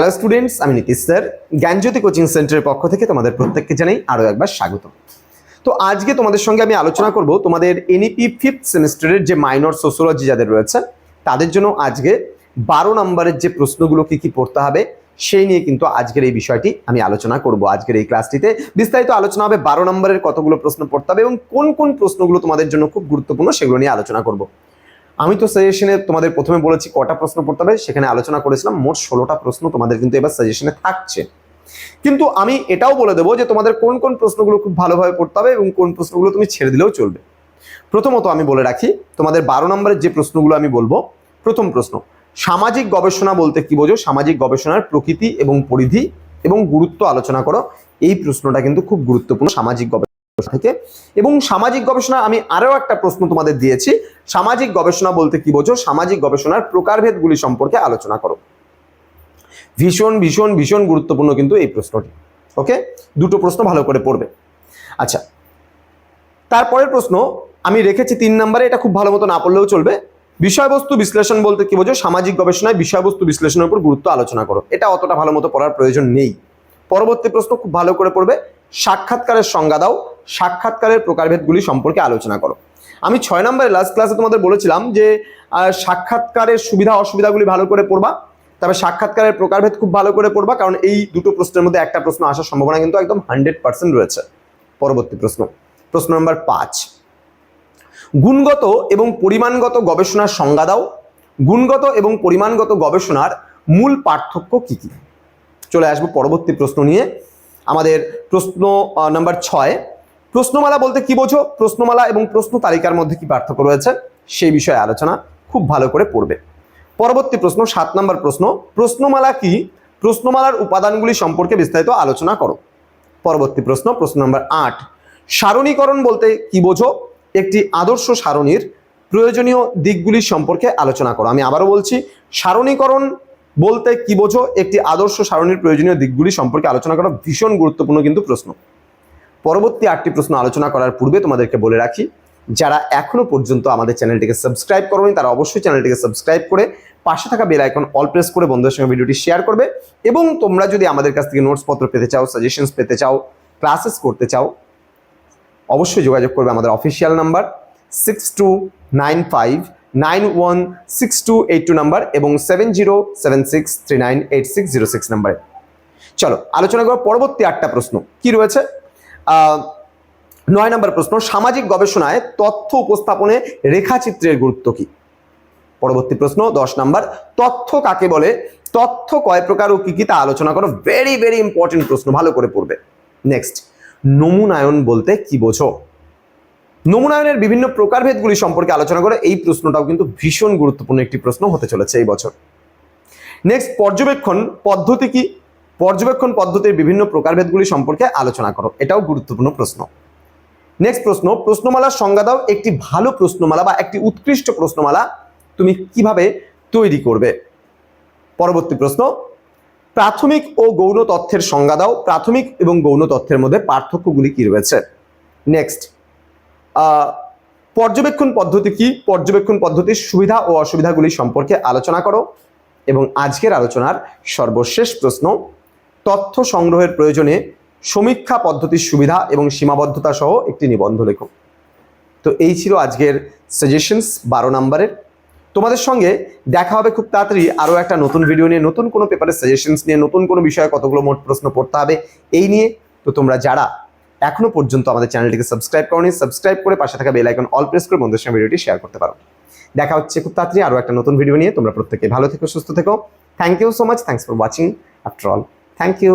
Hello students আমি Nitish sir. জ্ঞানজ্যোতি coaching সেন্টারের পক্ষ থেকে তোমাদের প্রত্যেককে জানাই আরও একবার স্বাগত তো আজকে তোমাদের সঙ্গে আমি আলোচনা করব তোমাদের এনইপি ফিফথ সেমিস্টারের যে মাইনর সোসিওলজি যাদের রয়েছে, তাদের জন্য আজকে বারো নম্বরের যে প্রশ্নগুলো কি কি পড়তে হবে, সেই নিয়ে কিন্তু আজকের এই বিষয়টি আমি আলোচনা করব আজকের এই ক্লাসটিতে বিস্তারিত আলোচনা হবে বারো নম্বরের কতগুলো প্রশ্ন পড়তে হবে এবং কোন কোন প্রশ্নগুলো তোমাদের জন্য খুব গুরুত্বপূর্ণ সেগুলো নিয়ে আলোচনা করব। আমি তো সাজেশনে তোমাদের প্রথমে বলেছি কটা প্রশ্ন পড়তে হবে, সেখানে আলোচনা করেছিলাম, মোট ষোলোটা প্রশ্ন তোমাদের কিন্তু এবার সাজেশনে থাকছে। কিন্তু আমি এটাও বলে দেবো যে তোমাদের কোন কোন প্রশ্নগুলো খুব ভালোভাবে পড়তে হবে এবং কোন প্রশ্নগুলো তুমি ছেড়ে দিলেও চলবে। প্রথমত আমি বলে রাখি, তোমাদের বারো নম্বরের যে প্রশ্নগুলো আমি বলব, প্রথম প্রশ্ন, সামাজিক গবেষণা বলতে কি বোঝো? সামাজিক গবেষণার প্রকৃতি এবং পরিধি এবং গুরুত্ব আলোচনা করো। এই প্রশ্নটা কিন্তু খুব গুরুত্বপূর্ণ, সামাজিক গবেষণা থেকে এবং সামাজিক গবেষণা, আমি আরও একটা প্রশ্ন তোমাদের দিয়েছি। সামাজিক গবেষণা বলতে কি বোঝো? সামাজিক গবেষণার প্রকারভেদগুলি সম্পর্কে আলোচনা করো। ভীষণ ভীষণ ভীষণ গুরুত্বপূর্ণ কিন্তু এই প্রশ্নটি। ওকে? দুটো প্রশ্ন ভালো করে পড়বে। আচ্ছা তারপরের প্রশ্ন, আমি রেখেছি তিন নম্বরে, এটা খুব ভালো মতো না পড়লেও চলবে। বিষয়বস্তু বিশ্লেষণ বলতে কি বোঝো? সামাজিক গবেষণায় বিষয়বস্তু বিশ্লেষণের উপর গুরুত্ব আলোচনা করো। এটা অতটা ভালো মতো পড়ার প্রয়োজন নেই। পরবর্তী প্রশ্ন খুব ভালো করে পড়বে। সাক্ষাৎকারের সংজ্ঞা দাও। সাক্ষাৎকারের প্রকারভেদগুলি সম্পর্কে আলোচনা করো। আমি ছয় নম্বরে লাস্ট ক্লাসে তোমাদের বলেছিলাম যে সাক্ষাৎকারের সুবিধা অসুবিধাগুলি ভালো করে পড়বা, তবে সাক্ষাৎকারের প্রকারভেদ খুব ভালো করে পড়বা, কারণ এই দুটো প্রশ্নের মধ্যে একটা প্রশ্ন আসার সম্ভাবনা কিন্তু একদম হান্ড্রেড পার্সেন্ট রয়েছে। পরবর্তী প্রশ্ন প্রশ্ন নম্বর পাঁচ। গুণগত এবং পরিমাণগত গবেষণার সংজ্ঞা দাও। গুণগত এবং পরিমাণগত গবেষণার মূল পার্থক্য কি কি? চলে আসব পরবর্তী প্রশ্ন নিয়ে। আমাদের প্রশ্ন নাম্বার ছয় প্রশ্নমালা বলতে কি বোঝো? প্রশ্নমালা এবং প্রশ্ন তালিকার মধ্যে কি পার্থক্য রয়েছে? সেই বিষয়ে আলোচনা খুব ভালো করে পড়বে। পরবর্তী প্রশ্ন, সাত নম্বর প্রশ্ন, প্রশ্নমালা কি? প্রশ্নমালার উপাদানগুলি সম্পর্কে বিস্তারিত আলোচনা করো। পরবর্তী প্রশ্ন প্রশ্ন নম্বর আট, সারণীকরণ বলতে কি বোঝো? একটি আদর্শ সারণীর প্রয়োজনীয় দিকগুলি সম্পর্কে আলোচনা করো। আমি আবারও বলছি, সারণীকরণ বলতে কি বোঝো? একটি আদর্শ সারণীর প্রয়োজনীয় দিকগুলি সম্পর্কে আলোচনা করা। ভীষণ গুরুত্বপূর্ণ কিন্তু প্রশ্ন। পরবর্তী আটটি প্রশ্ন আলোচনা করার পূর্বে তোমাদেরকে বলে রাখি, যারা এখনও পর্যন্ত আমাদের চ্যানেলটিকে সাবস্ক্রাইব করোনি, তারা অবশ্যই চ্যানেলটিকে সাবস্ক্রাইব করে পাশে থাকা বেল আইকন অল প্রেস করে বন্ধুদের সঙ্গে ভিডিওটি শেয়ার করবে এবং তোমরা যদি আমাদের কাছ থেকে নোটস পত্র পেতে চাও সাজেশনস পেতে চাও ক্লাসেস করতে চাও, অবশ্যই যোগাযোগ করবে আমাদের official number six two nine five nine one six two eight two number এবং seven zero seven six three nine eight six zero six নাম্বারে চলো, আলোচনা করব পরবর্তী আটটা প্রশ্ন। কি রয়েছে? নয় নম্বর প্রশ্ন, সামাজিক গবেষণায় তথ্য উপস্থাপনে রেখাচিত্রের গুরুত্ব কি? পরবর্তী প্রশ্ন, দশ নম্বর, তথ্য কাকে বলে? তথ্য কয় প্রকার ও কি কি তা আলোচনা করো। ভেরি ভেরি ইম্পর্টেন্ট প্রশ্ন, ভালো করে পড়বে। নেক্সট নমুনায়ন বলতে কি বোঝো? নমুনায়নের বিভিন্ন প্রকারভেদগুলি সম্পর্কে আলোচনা করে এই প্রশ্নটাও কিন্তু ভীষণ গুরুত্বপূর্ণ একটি প্রশ্ন হতে চলেছে এই বছর। নেক্সট পর্যবেক্ষণ পদ্ধতি কি? পর্যবেক্ষণ পদ্ধতির বিভিন্ন প্রকারভেদগুলি সম্পর্কে আলোচনা করো। এটাও গুরুত্বপূর্ণ প্রশ্ন। নেক্সট প্রশ্ন, প্রশ্নমালার সংজ্ঞা দাও। একটি ভালো প্রশ্নমালা বা একটি উৎকৃষ্ট প্রশ্নমালা তুমি কীভাবে তৈরি করবে? পরবর্তী প্রশ্ন, প্রাথমিক ও গৌণ তথ্যের সংজ্ঞা দাও। প্রাথমিক এবং গৌণ তথ্যের মধ্যে পার্থক্যগুলি কি রয়েছে? নেক্সট পর্যবেক্ষণ পদ্ধতি কি? পর্যবেক্ষণ পদ্ধতির সুবিধা ও অসুবিধাগুলি সম্পর্কে আলোচনা করো। এবং আজকের আলোচনার সর্বশেষ প্রশ্ন তথ্য সংগ্রহের প্রয়োজনে সমীক্ষা পদ্ধতির সুবিধা এবং সীমাবদ্ধতা সহ একটি নিবন্ধ লেখো। তো এই ছিল আজকের সাজেশনস বারো নম্বরের। তোমাদের সঙ্গে দেখা হবে খুব তাড়াতাড়ি আরও একটা নতুন ভিডিও নিয়ে, নতুন কোনো পেপারের সাজেশনস নিয়ে, নতুন কোনো বিষয়ে কতগুলো মোট প্রশ্ন পড়তে হবে এই নিয়ে। তো তোমরা যারা এখনও পর্যন্ত আমাদের চ্যানেলটিকে সাবস্ক্রাইব করনি সাবস্ক্রাইব করে পাশে থাকা বেল আইকন অল প্রেস করে বন্ধুদের সঙ্গে ভিডিওটি শেয়ার করতে পারো। দেখা হচ্ছে খুব তাড়াতাড়ি আরও একটা নতুন ভিডিও নিয়ে। তোমরা প্রত্যেকে ভালো থেকো, সুস্থ থেকো। Thank you so much thanks for watching after all thank you